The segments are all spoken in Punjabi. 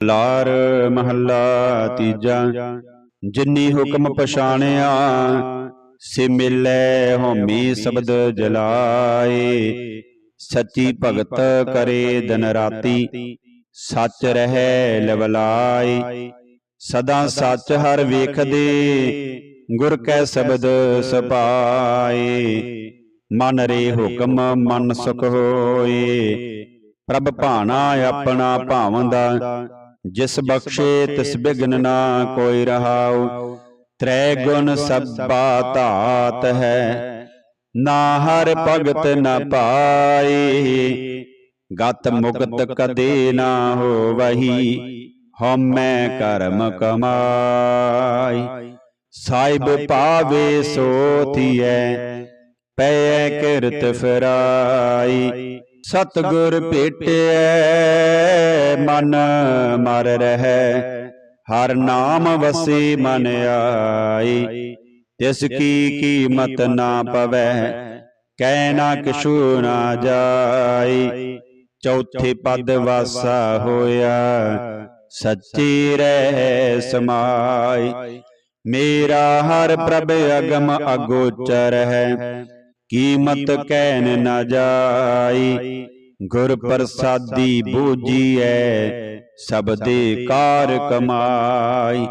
ਲਾਰ ਮਹੱਲਾ ਤੀਜਾ, ਜਿਨੀ ਹੁਕਮ ਪਛਾਣਿਆ, ਸੇ ਮਿਲੈ ਹਉਮੈ ਸ਼ਬਦ ਜਲਾਏ। ਸੱਚੀ ਭਗਤ ਕਰੇ ਦਿਨ ਰਾਤੀ, ਸੱਚ ਰਹਿ ਲਵਲਾਈ ਸਦਾ ਸੱਚ ਹਰ ਵੇਖਦੇ, ਗੁਰ ਕੈ ਸ਼ਬਦ ਸਪਾਏ। ਮਨ ਰੇ ਹੁਕਮ ਮਨ ਸੁਖ ਹੋਏ, ਪ੍ਰਭ ਭਾਣਾ ਆਪਣਾ ਭਾਵੰਦਾ ਜਿਸ ਬਖਸ਼ੇ ਤਿਸ ਬਿਗਨ ਨਾ ਕੋਈ ਰਹਾਉ। ਤ੍ਰੈ ਗੁਣ ਸਭਾ ਧਾਤ ਹੈ। ਨਾ ਹਰ ਭਗਤ ਨ ਪਾਏ ਗਤ ਮੁਕਤ ਕਦੇ ਨਾ ਹੋਵਹੀ। ਹਉਮੈ ਕਰਮ ਕਮਾਈ। ਸਾਹਿਬ ਪਾਵੇ ਸੋ ਥੀਐ ਪੈ ਕਿਰਤ ਫਰਾਈ। ਸਤਗੁਰ ਭੇਟਿਐ, ਮਨ ਮਰ ਰਹਿ। ਹਰ ਨਾਮ ਵਸੇ ਮਨ ਆਈ, ਤਿਸ ਕੀ ਕੀਮਤ ਨਾ ਪਵੈ, ਕਹਿ ਨਾ ਕਿਛੂ ਨਾ ਜਾਈ। ਚੌਥੇ ਪਦ ਵਾਸਾ ਹੋਇਆ, ਸੱਚੀ ਰਹਿ ਸਮਾਈ। ਮੇਰਾ ਹਰ ਪ੍ਰਭ ਅਗਮ ਅਗੋਚਰ ਹੈ ਕੀਮਤ ਕਹਿਨ ਨਾ ਜਾਈ। ਗੁਰ ਪ੍ਰਸਾਦੀ ਬੂਝੀਐ ਸਭ ਦੇ ਕਾਰ ਕਮਾਈ।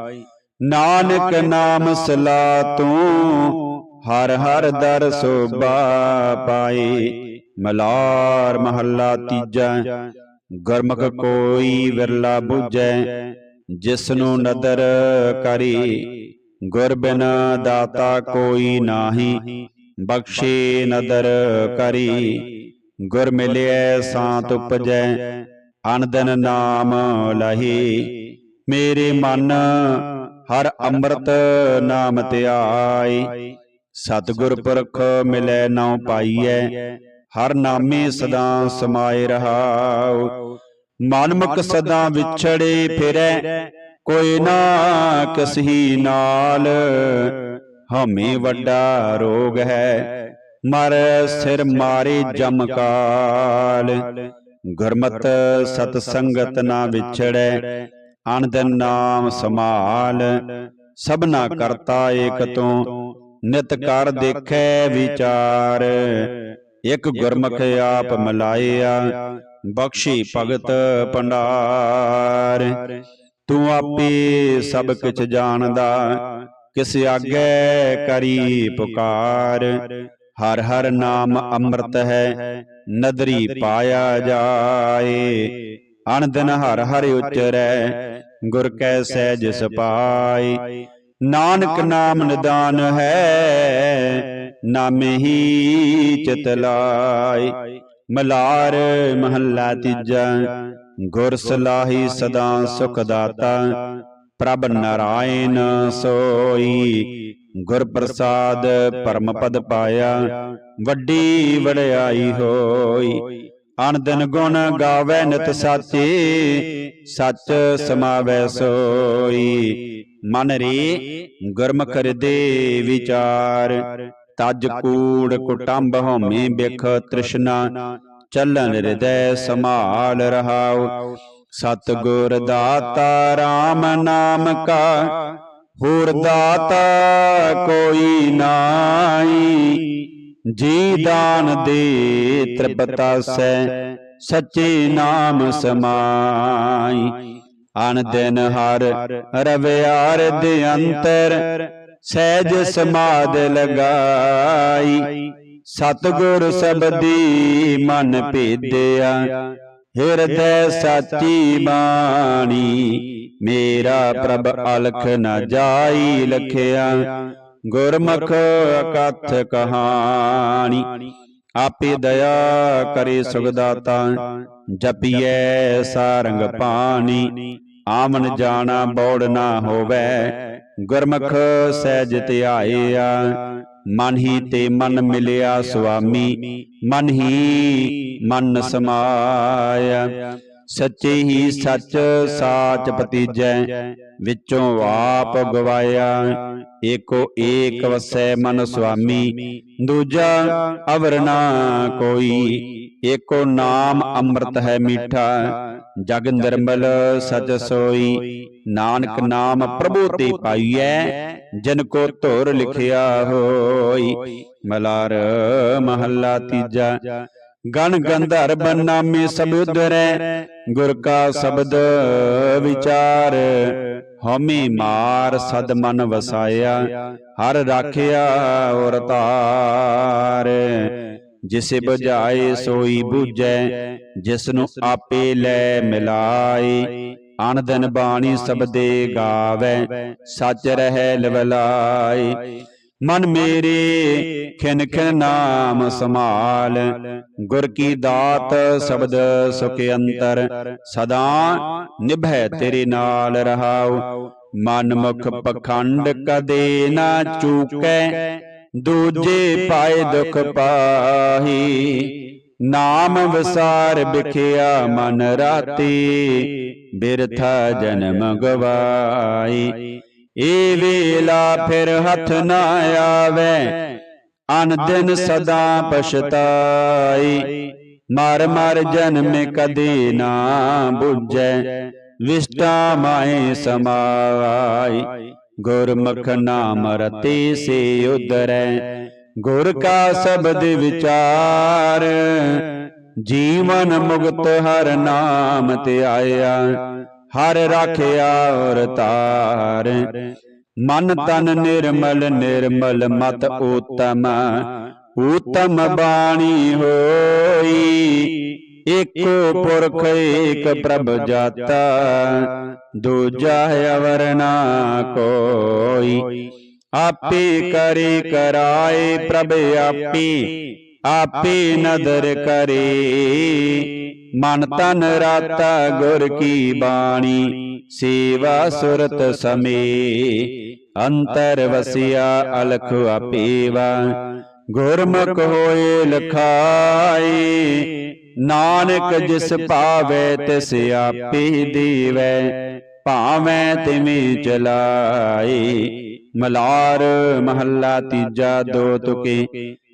ਨਾਨਕ ਨਾਮ ਸਲਾ ਤੂੰ ਹਰ ਹਰ ਦਰ ਸੋਭਾ ਪਾਏ ਮਲਾਰ ਮਹੱਲਾ ਤੀਜਾ। ਗੁਰਮੁਖ ਕੋਈ ਵਿਰਲਾ ਬੁਝੈ। ਜਿਸਨੂੰ ਨਦਰ ਕਰੀ। ਗੁਰ ਬਿਨ ਦਾਤਾ ਕੋਈ ਨਾਹੀ। ਬਖਸ਼ੇ ਨਦਰ ਕਰੀ। ਗੁਰ ਮਿਲਿਐ ਸਾਤ ਉਪਜੈ। ਅਨੰਦਨ ਨਾਮ ਲਹੀ। ਮੇਰੇ ਮਨ ਹਰ ਅੰਮ੍ਰਿਤ ਨਾਮ ਧਿਆਈ ਸਤਿਗੁਰ ਪੁਰਖ ਮਿਲੈ ਨਾਉ ਪਾਈਐ। ਹਰ ਨਾਮੇ ਸਦਾ ਸਮਾਏ ਰਹਾਉ। ਮਨਮੁਖ ਸਦਾ ਵਿਛੜੇ ਫਿਰੈ। ਕੋਈ ਨਾ ਕਸਹੀ ਨਾਲ। ਹਮੇ ਵੱਡਾ ਰੋਗ ਹੈ। ਮਰ ਸਿਰ ਮਾਰੇ ਜਮ ਕਾਲ ਗੁਰਮਤ ਸਤ ਸੰਗਤ ਨਾ ਵਿਛੜੈ। ਅਨੰਦਨ ਨਾਮ ਸਮਾਲ ਸਭਨਾ ਕਰਤਾ ਏਕ ਤੋਂ। ਨਿਤ ਕਰ ਦੇਖੈ ਵਿਚਾਰ। ਇਕ ਗੁਰਮੁਖ ਆਪ ਮਲਾਇਆ। ਬਖਸ਼ੀ ਭਗਤ ਭੰਡਾਰ। ਤੂੰ ਆਪੇ ਸਭ ਕੁਝ ਜਾਣਦਾ। ਕਿਸ ਆਗੇ ਕਰੀ ਪੁਕਾਰ? ਹਰ ਹਰ ਨਾਮ ਅੰਮ੍ਰਿਤ ਹੈ ਨਦਰੀ ਪਾਇਆ ਜਾਏ। ਅਨੰਦਨ ਹਰ ਹਰ ਉਚਰੈ ਗੁਰ ਕੈ ਸਹਿਜ ਸਪਾਈ ਨਾਨਕ ਨਾਮ ਨਿਦਾਨ ਹੈ ਨਾਮੇ ਹੀ ਚਿਤ ਲਾਈ ਮਲਾਰ ਮਹੱਲਾ ਤੀਜਾ ਗੁਰ ਸਲਾਹੀ ਸਦਾ ਸੁਖ ਦਾਤਾ। ਪ੍ਰਭ ਨਾਰਾਇਣ ਸੋਈ। ਗੁਰ ਪ੍ਰਸਾਦ ਪਰਮ ਪਦ ਪਾਇਆ। ਵੱਡੀ ਵਡਿਆਈ ਹੋਈ। ਅਨੰਦਨ ਗੁਣ ਗਾਵੇ ਨਿਤ ਸਾਚੇ। ਸੱਚ। ਸਮਾਵੈ ਸੋਈ। ਮਨ ਰੇ ਗੁਰਮੁਖ ਹਿਰਦੇ ਵਿਚਾਰ। ਤਜ ਕੂੜ ਕੁਟੰਬ ਹਉਮੈ ਬਿਖ ਤ੍ਰਿਸ਼ਨਾ। ਚੱਲਨ ਹਿਰਦੈ ਸਮਾਲ ਰਹਾਉ। ਸਤਿਗੁਰ ਦਾਤਾ RAM ਨਾਮ ਕਾ, ਹੋਰ ਦਾਤਾ ਕੋਈ ਨਾਈ ਜੀ ਦਾਨ ਦੇ ਤ੍ਰਿਪਤਾਸੈ ਸੱਚੇ ਨਾਮ ਸਮਾਈ ਅਨ ਦਿਨ ਹਰ ਰਵਿਆਰ ਦੇ ਅੰਤਰ, ਸਹਿਜ ਸਮਾਦ ਲਗਾਈ। ਸਤਗੁਰ ਸਬਦੀ ਮਨ ਭੇਦਿਆ ਹਿਰਦੈ ਸਾਚੀ ਬਾਣੀ ਮੇਰਾ ਪ੍ਰਭ ਅਲਖ ਨ ਜਾਈ ਲਖਿਆ। ਗੁਰਮੁਖ ਅਕਥ ਕਹਾਣੀ ਆਪੇ ਦਇਆ ਕਰੇ ਸੁਖਦਾਤਾ ਜਪੀਐ ਸਾਰੰਗ ਪਾਣੀ ਆਮਨ ਜਾਣਾ ਬੋੜ ਨਾ ਹੋਵੇ। ਗੁਰਮੁਖ ਸਹਿਜ ਧਿਆਇਆ ਮਨ ਹੀ ਤੇ ਮਨ ਮਿਲਿਆ ਸੁਆਮੀ। ਮਨ ਹੀ ਮਨ ਸਮਾਇਆ। ਸੱਚੇ ਹੀ ਸੱਚ ਸਾਚ ਪਤੀਜੈ ਵਿੱਚੋਂ ਆਪ ਗਵਾਇਆ, ਏਕੋ ਏਕ ਵਸੈ ਮਨ ਸੁਆਮੀ, ਦੂਜਾ ਅਵਰ ਨਾ ਕੋਈ, ਏਕੋ ਨਾਮ ਅੰਮ੍ਰਿਤ ਹੈ ਮੀਠਾ, ਜਗ ਨਿਰਮਲ ਸਚ ਸੋਈ, ਨਾਨਕ ਨਾਮ ਪ੍ਰਭੂ ਤੇ ਪਾਈਐ, ਜਨ ਕੋ ਧੁਰ ਲਿਖਿਆ ਹੋਈ, ਮਲਾਰ ਮਹੱਲਾ ਤੀਜਾ ਗਣ ਗੰਧਰਵ ਨਾਮੇ ਸਭ ਉਧਰੈ ਗੁਰ ਕਾ ਸ਼ਬਦ ਵਿਚਾਰ। ਹਉਮੈ ਮਾਰ ਸਦ ਮਨ ਵਸਾਇਆ। ਹਰ ਰਾਖਿਆ ਔਰ ਤਾਰ। ਜਿਸੇ ਬੁਝਾਏ ਸੋਈ ਬੁਝੈ। ਜਿਸ ਨੂੰ ਆਪੇ ਲੈ ਮਿਲਾਏ। ਅਨ ਦਿਨ ਬਾਣੀ ਸਬਦੇ ਗਾਵੇ। ਸੱਚ ਰਹਿ ਲਵਲਾਏ। ਮਨ ਮੇਰੇ ਖਿਨ ਖਿਨ ਨਾਮ ਸਮਾਲ ਗੁਰ ਕੀ ਦਾਤ ਸ਼ਬਦ ਸੁਖ ਅੰਤਰ। ਸਦਾ ਨਿਭੈ ਤੇਰੇ ਨਾਲ ਰਹਾਉ। ਮਨ ਮੁਖ ਪਖੰਡ ਕਦੇ ਨਾ ਚੂਕੈ। ਦੂਜੇ ਪਾਏ ਦੁਖ ਪਾਹੀ। ਨਾਮ ਵਿਸਾਰ ਬਿਖਿਆ ਮਨ ਰਾਤੀ। ਬਿਰਥਾ ਜਨਮ ਗਵਾਈ। ਏ ਵੇਲਾ ਫਿਰ ਹੱਥ ਨਾ ਆਵੇ। ਅਨ ਦਿਨ ਸਦਾ ਪਛਤਾਈ। ਮਰ ਮਰ ਜਨਮ ਕਦੇ ਨਾ ਬੁੱਝੈ। ਵਿਸ਼ਟਾ ਮਾਏ ਸਮਾਈ। ਗੁਰਮੁਖ ਨਾਮ ਰਤੇ ਸੇ ਉਦਰੈ ਗੁਰ ਕਾ ਸ਼ਬਦ ਵਿਚਾਰ। ਜੀਵਨ ਮੁਕਤ ਹਰ ਨਾਮ ਤੇ ਆਇਆ। ਹਰ ਰਾਖਿਆ ਔਰ ਤਾਰ। ਮਨ ਤਨ ਨਿਰਮਲ ਨਿਰਮਲ ਮਤ ਊਤਮ ਊਤਮ ਬਾਣੀ ਹੋਈ। ਏਕੋ ਪੁਰਖ ਏਕ ਪ੍ਰਭ ਜਾਤਾ। ਦੂਜਾ ਅਵਰ ਨਾ ਕੋਈ। ਆਪੇ ਕਰੇ ਕਰਾਏ ਪ੍ਰਭ ਆਪੇ। ਆਪੇ ਨਦਰ ਕਰੇ। ਮਨ ਤਨ ਰਾਤਾ ਗੁਰ ਕੀ ਬਾਣੀ। ਸੇਵਾ ਸੁਰਤ ਸਮੇ। ਅੰਤਰ ਵਸਿਆ ਅਲਖ ਆਪੇਵਾ। ਗੁਰਮੁਖ ਹੋਏ ਲਖਾਈ ਨਾਨਕ ਜਿਸ ਭਾਵੇ ਤਿਸ ਆਪੇ ਦੇਵੈ। ਭਾਵੇਂ ਤਿਵੇਂ ਚਲਾਈ ਮਲਾਰ ਮਹੱਲਾ ਤੀਜਾ ਦੋ ਤੁਕੇ।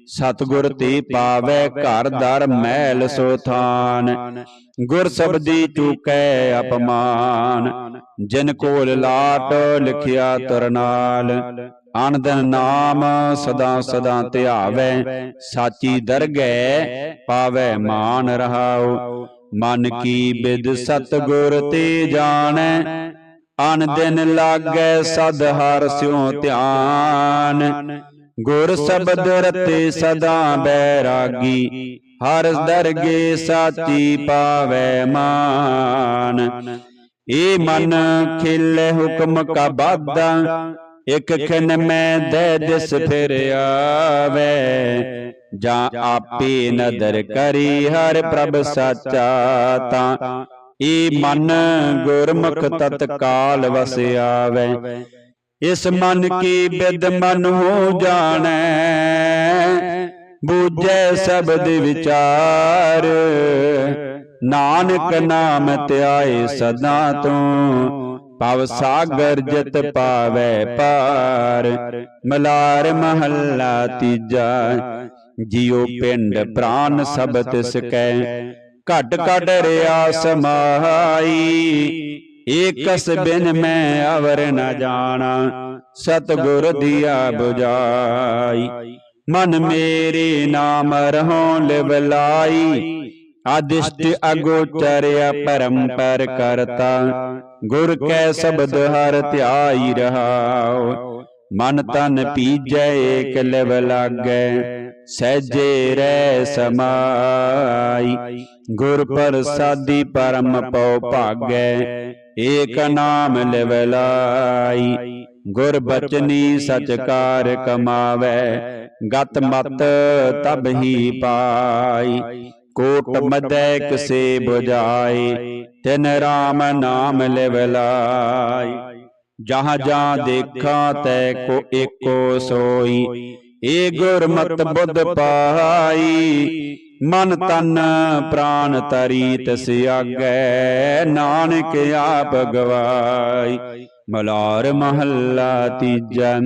ਸਤਗੁਰ ਤੇ ਪਾਵੇ ਘਰ ਦਰ ਮਹਿਲ ਸੋ ਥਾਨ ਗੁਰ ਸਬਦੀ ਚੂਕੈ ਅਪਮਾਨ। ਜਿਨ ਕੋਲ ਲਾਟ ਲਿਖਿਆ ਤਰਨਾਲ। ਅਨੰਦਨ ਨਾਮ ਸਦਾ ਸਦਾ ਧਿਆਵੈ। ਸਾਚੀ ਦਰਗਹਿ ਪਾਵੈ ਮਾਨ ਰਹਾਉ। ਮਨ ਕੀ ਬਿਦ ਸਤਗੁਰ ਤੇ ਜਾਣੈ। ਅਨ ਦਿਨ ਲਾਗੈ ਸਦ ਹਰ ਸਿਉ ਧਿਆਨ। ਗੁਰ ਸ਼ਬਦ ਰਤੇ ਸਦਾ ਬੈਰਾਗੀ। ਹਰ ਦਰਗੇ ਸਾਚੀ ਪਾਵੈ ਮਾਨ। ਏ ਮਨ ਖਿਲੇ ਹੁਕਮ ਕਾ ਬਾਦਾ ਇਕ ਖਨ ਮੈਂ ਦੇ ਦਿਸ ਫਿਰ ਆਵੇ। ਜਾਂ ਆਪੇ ਨਦਰ ਕਰੀ ਹਰ ਪ੍ਰਭ ਸਾਚਾ ਤਾਂ। ਏ ਮਨ ਗੁਰਮੁਖ ਤਤਕਾਲ ਵਸ ਆਵੇ ਇਸ ਮਨ ਕੀ ਬਿਦ ਮਨ ਹੋ ਜਾਣੈ। ਬੂਝੈ ਸ਼ਬਦ ਵਿਚਾਰ। ਨਾਨਕ ਨਾਮ ਧਿਆਏ ਸਦਾ ਤੋਂ। ਪਵ ਸਾਗਰ ਜਿਤ ਪਾਵੈ ਪਾਰ। ਮਲਾਰ ਮਹੱਲਾ ਤੀਜਾ। ਜਿਉ ਪਿੰਡ ਪ੍ਰਾਨ ਸਭ ਤਿਸ ਕੈ ਘਟ ਘਟ ਰਿਆ ਸਮਾਈ। ਏਕਸ ਬਿਨ ਮੈਂ ਅਵਰ ਨ ਜਾਣਾ। ਸਤਗੁਰ ਦੀਆ 부ਜਾਈ। ਮਨ ਮੇਰੇ ਨਾਮ ਰਹੋ ਲਿਵਲਾਈ। ਆਦਿਸ਼ਟ ਅਗੋਚਰਿਆ ਪਰੰਪਰ ਕਰਤਾ ਗੁਰ ਕੈ ਸ਼ਬਦ ਹਰ ਧਿਆਈ ਰਹਾਉ ਮਨ ਤਨ ਪੀਜੈ ਏਕ ਲਿਵ ਲਾਗੈ। ਸਹਿਜੇ ਰਹਿ ਸਮਾਈ। ਗੁਰ ਪ੍ਰਸਾਦੀ ਪਰਮ ਪਉ ਭਾਗੈ। ਏਕ ਨਾਮ ਲਿਵ ਲਾਈ ਗੁਰ ਬਚਨੀ ਸਚਕਾਰ ਕਮਾਵੈ ਗਤ ਮਤ ਤਬ ਹੀ ਪਾਈ। ਕੋਟ ਮਦੈ ਕਸੇ 부ਜਾਏ ਤਿਨ RAM ਨਾਮ ਲਿਵ ਲਾਈ ਜਹਾਂ ਜਾਂ ਦੇਖਾਂ ਤੈ ਕੋ ਏਕੋ ਸੋਈ। ਏ ਗੁਰਮਤ ਬੁੱਧ ਪਾਈ। ਮਨ ਤਨ ਪ੍ਰਾਨ ਤਰੀ ਤਿਸ ਆਗੈ ਨਾਨਕ ਆਪ ਗਵਾਈ ਮਲਾਰ ਮਹੱਲਾ ਤੀਜਾ।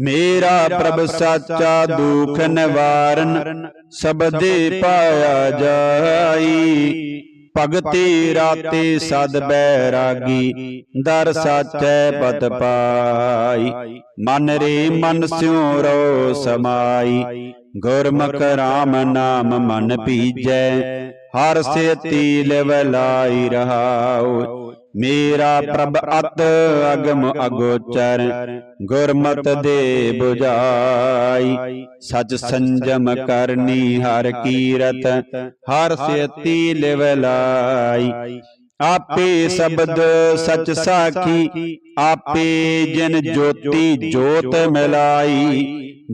ਮੇਰਾ ਪ੍ਰਭ ਸਾਚਾ ਦੁਖ ਨਿਵਾਰਨ ਸਬਦੇ ਪਾਇਆ ਜਾਈ। ਭਗਤੀ ਰਾਤੇ ਸਦ ਬੈਰਾਗੀ ਦਰ ਸਾਚੈ ਪਤ ਪਾਈ। ਮਨ ਰੇ ਮਨ ਸਿਉ ਰੋ ਸਮਾਈ। ਗੁਰਮੁਖ ਰਾਮ ਨਾਮ ਮਨ ਪੀਜੈ। ਹਰ ਸੇਤੀ ਲਿਵ ਲਾਈ ਰਹਾਉ। ਮੇਰਾ ਪ੍ਰਭ ਅਤ ਅਗਮ ਅਗੋਚਰ ਗੁਰਮਤ ਦੇ 부ਜਾਈ ਸਚ ਸੰਜਮ ਕਰਨੀ ਹਰ ਕੀਰਤ ਹਰ ਸੇਤੀ ਲਿਵ ਲਾਈ ਆਪੇ ਸ਼ਬਦ ਸਚ ਸਾਖੀ ਆਪੇ ਜਿਨ ਜੋਤੀ ਜੋਤ ਮਿਲਾਈ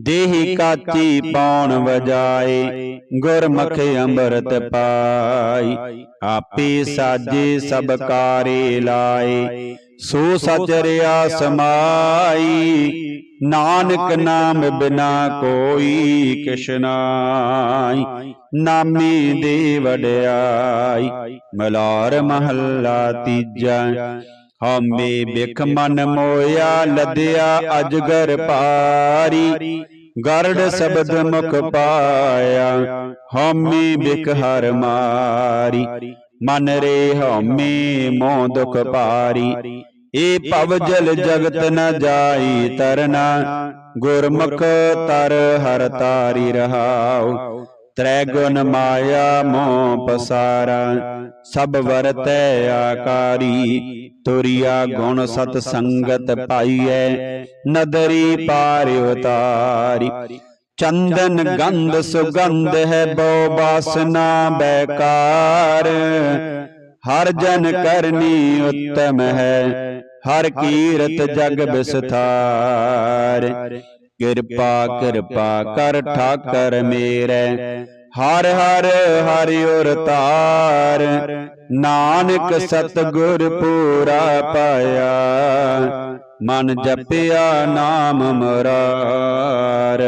ਦੇਹੀ ਕਾਚੀ ਪੌਣ ਵਜਾਏ ਗੁਰਮੁਖ ਅੰਮ੍ਰਿਤ ਪਾਈ। ਆਪੇ ਸਾਜੇ ਸਭ ਕਾਰੇ ਲਾਏ। ਸੋ ਸਚ ਰਿਆ ਸਮਾਈ। ਨਾਨਕ ਨਾਮ ਬਿਨਾ ਕੋਈ ਕਿਛ ਨਾਈ ਨਾਮੇ ਦੇ ਵਡਿਆਈ ਮਲਾਰ ਮਹੱਲਾ ਤੀਜਾ। ਹਮੇ ਬਿਖ ਮਨ ਮੋਇਆ ਲਦਿਆ ਅਜਗਰ ਪਾਰੀ। ਗਰੜ ਸ਼ਬਦ ਮੁਖ ਪਾਇਆ। ਹਮੇ ਬਿਖ ਹਰ ਮਾਰੀ। ਮਨ ਰੇ ਹਮੇ ਮੋਹ ਦੁਖ ਪਾਰੀ। ਏ ਭਵ ਜਲ ਜਗਤ ਨ ਜਾਈ ਤਰਨਾ। ਗੁਰਮੁਖ ਤਰ ਹਰ ਤਾਰੀ ਰਹਾਉ। ਤ੍ਰੈ ਗੁਣ ਮਾਇਆ ਮੋਹ ਪਸਾਰਾ, ਸਭ ਵਰਤੈ ਆਕਾਰੀ, ਤੁਰਿਆ ਗੁਣ ਸਤ ਸੰਗਤ ਪਾਈਐ, ਨਦਰੀ ਪਾਰ ਉਤਾਰੀ। ਚੰਦਨ ਗੰਧ ਸੁਗੰਧ ਹੈ ਬੋ ਬਾਸਨਾ ਬੈਕਾਰ, ਹਰ ਜਨ ਕਰਨੀ ਉੱਤਮ ਹੈ, ਹਰ ਕੀਰਤ ਜਗ ਬਿਸਥਾਰ। ਕਿਰਪਾ ਕਿਰਪਾ ਕਰ ਠਾਕਰ ਮੇਰੇ। ਹਰ ਹਰ ਹਰਿ ਉਰ ਤਾਰ। ਨਾਨਕ ਸਤਗੁਰ ਪੂਰਾ ਪਾਇਆ। ਮਨ ਜਪਿਆ ਨਾਮ ਮੁਰਾਰ।